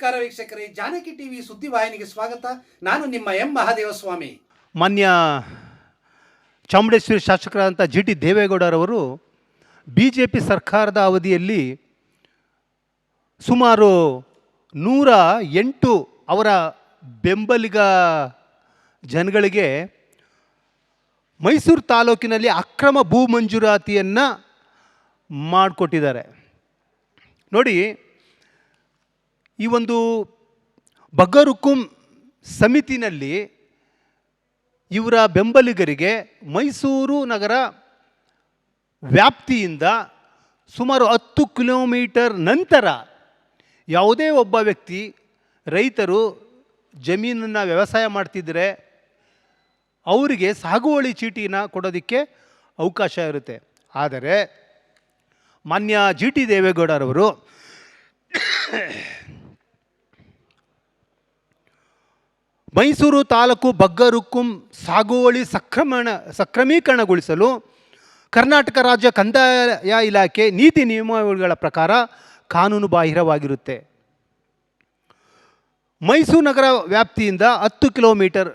ನಮಸ್ಕಾರ ವೀಕ್ಷಕರೇ, ಜಾನಕಿ ಟಿವಿ ಸುದ್ದಿವಾಹಿನಿಗೆ ಸ್ವಾಗತ. ನಾನು ನಿಮ್ಮ ಎಂ ಮಹಾದೇವಸ್ವಾಮಿ. ಮಾನ್ಯ ಚಾಮುಂಡೇಶ್ವರಿ ಶಾಸಕರಾದಂಥ ಜಿ ಟಿ ದೇವೇಗೌಡರವರು ಬಿ ಜೆ ಪಿ ಸರ್ಕಾರದ ಅವಧಿಯಲ್ಲಿ ಸುಮಾರು ನೂರ ಎಂಟು ಅವರ ಬೆಂಬಲಿಗ ಜನಗಳಿಗೆ ಮೈಸೂರು ತಾಲೂಕಿನಲ್ಲಿ ಅಕ್ರಮ ಭೂ ಮಂಜೂರಾತಿಯನ್ನು ಮಾಡಿಕೊಟ್ಟಿದ್ದಾರೆ. ನೋಡಿ ಈ ಒಂದು ಬಗರುಕುಂ ಸಮಿತಿನಲ್ಲಿ ಇವರ ಬೆಂಬಲಿಗರಿಗೆ ಮೈಸೂರು ನಗರ ವ್ಯಾಪ್ತಿಯಿಂದ ಸುಮಾರು ಹತ್ತು ಕಿಲೋಮೀಟರ್ ನಂತರ ಯಾವುದೇ ಒಬ್ಬ ವ್ಯಕ್ತಿ, ರೈತರು ಜಮೀನನ್ನು ವ್ಯವಸಾಯ ಮಾಡ್ತಿದ್ದರೆ ಅವರಿಗೆ ಸಾಗುವಳಿ ಚೀಟಿನ ಕೊಡೋದಕ್ಕೆ ಅವಕಾಶ ಇರುತ್ತೆ. ಆದರೆ ಮಾನ್ಯ ಜಿ ಟಿ ದೇವೇಗೌಡರವರು ಮೈಸೂರು ತಾಲೂಕು ಬಗ್ಗರುಕ್ಕುಂ ಸಾಗುವಳಿ ಸಕ್ರಮಣ, ಸಕ್ರಮೀಕರಣಗೊಳಿಸಲು ಕರ್ನಾಟಕ ರಾಜ್ಯ ಕಂದಾಯ ಇಲಾಖೆ ನೀತಿ ನಿಯಮಾವಳಿಗಳ ಪ್ರಕಾರ ಕಾನೂನು ಬಾಹಿರವಾಗಿರುತ್ತೆ. ಮೈಸೂರು ನಗರ ವ್ಯಾಪ್ತಿಯಿಂದ ಹತ್ತು ಕಿಲೋಮೀಟರ್,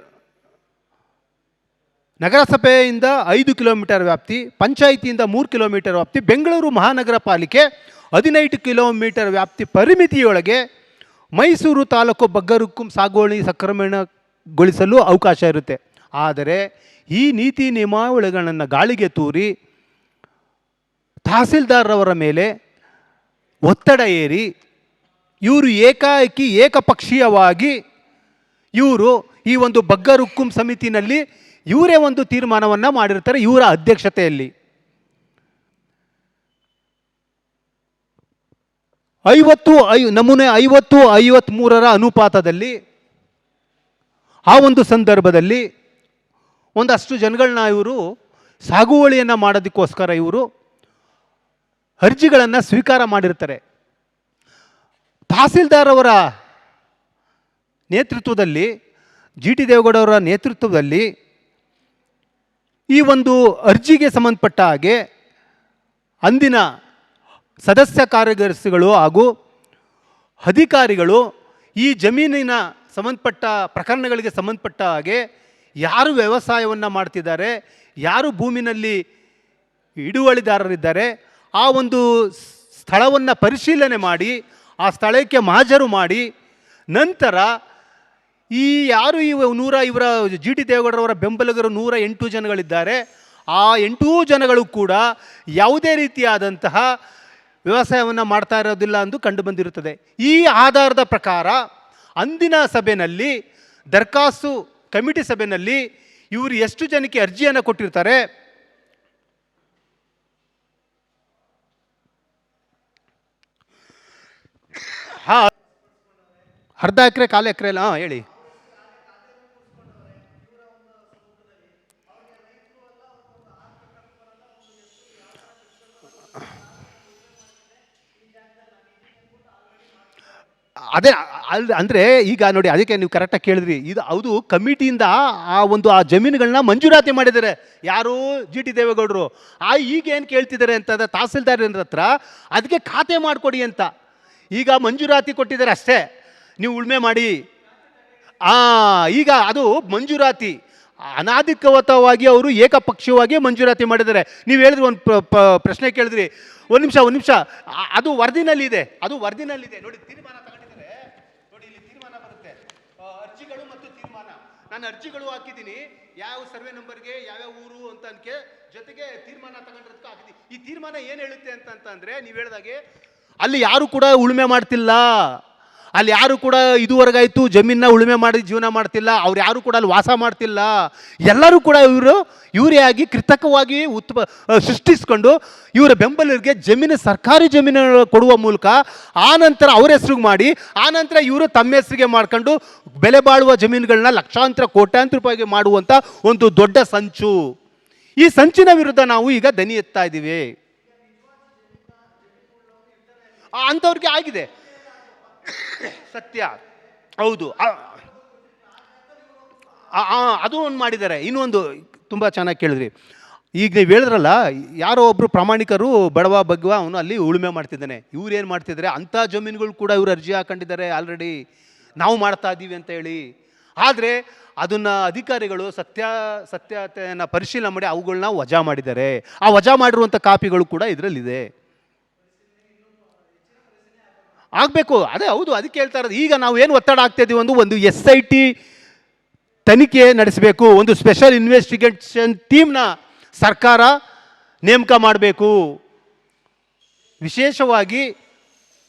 ನಗರಸಭೆಯಿಂದ ಐದು ಕಿಲೋಮೀಟರ್ ವ್ಯಾಪ್ತಿ, ಪಂಚಾಯಿತಿಯಿಂದ ಮೂರು ಕಿಲೋಮೀಟರ್ ವ್ಯಾಪ್ತಿ, ಬೆಂಗಳೂರು ಮಹಾನಗರ ಪಾಲಿಕೆ ಹದಿನೈದು ಕಿಲೋಮೀಟರ್ ವ್ಯಾಪ್ತಿ ಪರಿಮಿತಿಯೊಳಗೆ ಮೈಸೂರು ತಾಲೂಕು ಬಗ್ಗರುಕ್ಕುಂ ಸಾಗುವಳಿ ಸಕ್ರಮಣಗೊಳಿಸಲು ಅವಕಾಶ ಇರುತ್ತೆ. ಆದರೆ ಈ ನೀತಿ ನಿಯಮಾವಳಿಗಳನ್ನು ಗಾಳಿಗೆ ತೂರಿ ತಹಸೀಲ್ದಾರ್ರವರ ಮೇಲೆ ಒತ್ತಡ ಏರಿ ಇವರು ಏಕಾಏಕಿ ಏಕಪಕ್ಷೀಯವಾಗಿ ಇವರು ಈ ಒಂದು ಬಗ್ಗರುಕ್ಕುಂ ಸಮಿತಿನಲ್ಲಿ ಇವರೇ ಒಂದು ತೀರ್ಮಾನವನ್ನು ಮಾಡಿರ್ತಾರೆ ಇವರ ಅಧ್ಯಕ್ಷತೆಯಲ್ಲಿ. ಐವತ್ತು ಐ, ನಮೂನೆ ಐವತ್ತು ಐವತ್ತ್ಮೂರರ ಅನುಪಾತದಲ್ಲಿ ಆ ಒಂದು ಸಂದರ್ಭದಲ್ಲಿ ಒಂದಷ್ಟು ಜನಗಳನ್ನ ಇವರು ಸಾಗುವಳಿಯನ್ನು ಮಾಡೋದಕ್ಕೋಸ್ಕರ ಇವರು ಅರ್ಜಿಗಳನ್ನು ಸ್ವೀಕಾರ ಮಾಡಿರ್ತಾರೆ. ತಹಸೀಲ್ದಾರ್ ಅವರ ನೇತೃತ್ವದಲ್ಲಿ, ಜಿ ಟಿ ದೇವೇಗೌಡವರ ನೇತೃತ್ವದಲ್ಲಿ ಈ ಒಂದು ಅರ್ಜಿಗೆ ಸಂಬಂಧಪಟ್ಟ ಹಾಗೆ ಅಂದಿನ ಸದಸ್ಯ ಕಾರ್ಯದರ್ಶಿಗಳು ಹಾಗೂ ಅಧಿಕಾರಿಗಳು ಈ ಜಮೀನಿನ ಸಂಬಂಧಪಟ್ಟ ಪ್ರಕರಣಗಳಿಗೆ ಸಂಬಂಧಪಟ್ಟ ಹಾಗೆ ಯಾರು ವ್ಯವಸಾಯವನ್ನು ಮಾಡ್ತಿದ್ದಾರೆ, ಯಾರು ಭೂಮಿನಲ್ಲಿ ಹಿಡುವಳಿದಾರರಿದ್ದಾರೆ, ಆ ಒಂದು ಸ್ಥಳವನ್ನು ಪರಿಶೀಲನೆ ಮಾಡಿ, ಆ ಸ್ಥಳಕ್ಕೆ ಮಾಜರು ಮಾಡಿ, ನಂತರ ಈ ಯಾರು ಈ ನೂರ ಇವರ ಜಿ ಟಿ ದೇವೇಗೌಡರವರ ಬೆಂಬಲಿಗರು ನೂರ ಎಂಟು ಜನಗಳಿದ್ದಾರೆ, ಆ ಎಂಟೂ ಜನಗಳು ಕೂಡ ಯಾವುದೇ ರೀತಿಯಾದಂತಹ ವ್ಯವಸಾಯವನ್ನು ಮಾಡ್ತಾ ಇರೋದಿಲ್ಲ ಎಂದು ಕಂಡುಬಂದಿರುತ್ತದೆ ಈ ಆಧಾರದ ಪ್ರಕಾರ ಅಂದಿನ ಸಭೆಯಲ್ಲಿ ದರ್ಖಾಸ್ತು ಕಮಿಟಿ ಸಭೆಯಲ್ಲಿ ಇವರು ಎಷ್ಟು ಜನಕ್ಕೆ ಅರ್ಜಿಯನ್ನು ಕೊಟ್ಟಿರ್ತಾರೆ? ಹಾ, ಅರ್ಧ ಎಕರೆ, ಕಾಲು ಎಕರೆ ಅಲ್ಲ ಹಾಂ, ಹೇಳಿ. ಅದೇ ಅಲ್ ಅಂದರೆ ಈಗ ನೋಡಿ ಅದಕ್ಕೆ ನೀವು ಕರೆಕ್ಟಾಗಿ ಕೇಳಿದ್ರಿ. ಇದು ಅದು ಕಮಿಟಿಯಿಂದ ಆ ಒಂದು ಆ ಜಮೀನುಗಳನ್ನ ಮಂಜೂರಾತಿ ಮಾಡಿದ್ದಾರೆ. ಯಾರು ಜಿ ಟಿ ದೇವೇಗೌಡರು. ಆ ಈಗ ಏನು ಕೇಳ್ತಿದ್ದಾರೆ ಅಂತಂದ್ರೆ ತಹಸೀಲ್ದಾರ್ ಹತ್ರ ಅದಕ್ಕೆ ಖಾತೆ ಮಾಡಿಕೊಡಿ ಅಂತ. ಈಗ ಮಂಜೂರಾತಿ ಕೊಟ್ಟಿದ್ದಾರೆ ಅಷ್ಟೇ. ನೀವು ಉಳುಮೆ ಮಾಡಿ. ಆ, ಈಗ ಅದು ಮಂಜೂರಾತಿ. ಅನಾಧಿಕೃತವಾಗಿ ಅವರು ಏಕಪಕ್ಷೀಯವಾಗಿ ಮಂಜೂರಾತಿ ಮಾಡಿದ್ದಾರೆ. ನೀವು ಹೇಳಿದ್ರಿ ಒಂದು ಪ್ರ- ಪ್ರಶ್ನೆ ಕೇಳಿದ್ರಿ. ಒಂದು ನಿಮಿಷ ಒಂದು ನಿಮಿಷ. ಅದು ವರದಿನಲ್ಲಿದೆ. ಅದು ವರದಿನಲ್ಲಿದೆ. ನೋಡಿ, ತೀರ್ಮಾನ ತಗೊಂಡಿದ್ದಾರೆ ನೋಡಿ ಇಲ್ಲಿ ತೀರ್ಮಾನ ಬರುತ್ತೆ ಆ, ಅರ್ಜಿಗಳು ಮತ್ತು ತೀರ್ಮಾನ. ನಾನು ಅರ್ಜಿಗಳು ಹಾಕಿದ್ದೀನಿ. ಯಾವ ಸರ್ವೆ ನಂಬರ್ಗೆ ಯಾವ್ಯಾವ ಊರು ಅಂತ ಅನ್ಕೆ ಜೊತೆಗೆ ತೀರ್ಮಾನ ತಗೊಂಡಿರೋದಕ್ಕೆ ಹಾಕಿದ್ದೀನಿ. ಈ ತೀರ್ಮಾನ ಏನು ಹೇಳುತ್ತೆ ಅಂತಂತಂದ್ರೆ ನೀವು ಹೇಳ್ದಾಗೆ ಅಲ್ಲಿ ಯಾರು ಕೂಡ ಉಳುಮೆ ಮಾಡ್ತಿಲ್ಲ. ಅಲ್ಲಿ ಯಾರು ಕೂಡ ಇದುವರೆಗಾಯಿತು ಜಮೀನ ಉಳುಮೆ ಮಾಡಿ ಜೀವನ ಮಾಡ್ತಿಲ್ಲ, ಅವ್ರು ಯಾರು ಕೂಡ ಅಲ್ಲಿ ವಾಸ ಮಾಡ್ತಿಲ್ಲ. ಎಲ್ಲರೂ ಕೂಡ ಇವರು, ಇವರೇ ಆಗಿ ಕೃತಕವಾಗಿ ಉತ್ಪ ಸೃಷ್ಟಿಸ್ಕೊಂಡು ಇವರ ಬೆಂಬಲಿಗರಿಗೆ ಜಮೀನು, ಸರ್ಕಾರಿ ಜಮೀನು ಕೊಡುವ ಮೂಲಕ ಆನಂತರ ನಂತರ ಅವ್ರ ಹೆಸ್ರಿಗೆ ಮಾಡಿ ಆನಂತರ ನಂತರ ಇವರು ತಮ್ಮ ಹೆಸರಿಗೆ ಮಾಡ್ಕೊಂಡು ಬೆಲೆ ಬಾಳುವ ಜಮೀನುಗಳನ್ನ ಲಕ್ಷಾಂತರ, ಕೋಟ್ಯಾಂತರ ರೂಪಾಯಿಗೆ ಮಾಡುವಂಥ ಒಂದು ದೊಡ್ಡ ಸಂಚು. ಈ ಸಂಚಿನ ವಿರುದ್ಧ ನಾವು ಈಗ ದನಿ ಎತ್ತಾ ಇದ್ದೀವಿ. ಅಂಥವ್ರಿಗೆ ಆಗಿದೆ. ಸತ್ಯ. ಹೌದು. ಅದು ಒಂದು ಮಾಡಿದ್ದಾರೆ. ಇನ್ನೊಂದು ತುಂಬ ಚೆನ್ನಾಗಿ ಕೇಳಿದ್ರಿ. ಈಗ ನೀವು ಹೇಳಿದ್ರಲ್ಲ, ಯಾರೋ ಒಬ್ಬರು ಪ್ರಾಮಾಣಿಕರು ಬಡವ ಬಗ್ವ ಅವನು ಅಲ್ಲಿ ಉಳುಮೆ ಮಾಡ್ತಿದ್ದಾನೆ. ಇವ್ರು ಏನು ಮಾಡ್ತಿದ್ದಾರೆ ಅಂಥ ಜಮೀನುಗಳು ಕೂಡ ಇವರು ಅರ್ಜಿ ಹಾಕೊಂಡಿದ್ದಾರೆ ಆಲ್ರೆಡಿ ನಾವು ಮಾಡ್ತಾ ಇದ್ದೀವಿ ಅಂತ ಹೇಳಿ. ಆದರೆ ಅದನ್ನು ಅಧಿಕಾರಿಗಳು ಸತ್ಯ, ಸತ್ಯತೆಯನ್ನು ಪರಿಶೀಲನೆ ಮಾಡಿ ಅವುಗಳನ್ನ ವಜಾ ಮಾಡಿದ್ದಾರೆ. ಆ ವಜಾ ಮಾಡಿರುವಂಥ ಕಾಪಿಗಳು ಕೂಡ ಇದರಲ್ಲಿದೆ. ಆಗಬೇಕು. ಅದೇ ಹೌದು, ಅದಕ್ಕೆ ಹೇಳ್ತಾ ಇರೋದು, ಈಗ ನಾವು ಏನು ಒತ್ತಡ ಆಗ್ತಾಯಿದ್ದೀವಿ ಒಂದು ಒಂದು ಎಸ್ ಐ ಟಿ ತನಿಖೆ ನಡೆಸಬೇಕು. ಒಂದು ಸ್ಪೆಷಲ್ ಇನ್ವೆಸ್ಟಿಗೇಷನ್ ಟೀಮ್ನ ಸರ್ಕಾರ ನೇಮಕ ಮಾಡಬೇಕು. ವಿಶೇಷವಾಗಿ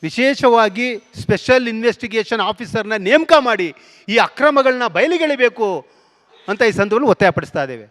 ವಿಶೇಷವಾಗಿ ಸ್ಪೆಷಲ್ ಇನ್ವೆಸ್ಟಿಗೇಷನ್ ಆಫೀಸರ್ನ ನೇಮಕ ಮಾಡಿ ಈ ಅಕ್ರಮಗಳನ್ನ ಬಯಲಿಗೆಳಿಬೇಕು ಅಂತ ಈ ಸಂದರ್ಭದಲ್ಲಿ ಒತ್ತಾಯಪಡಿಸ್ತಾ ಇದ್ದೇವೆ.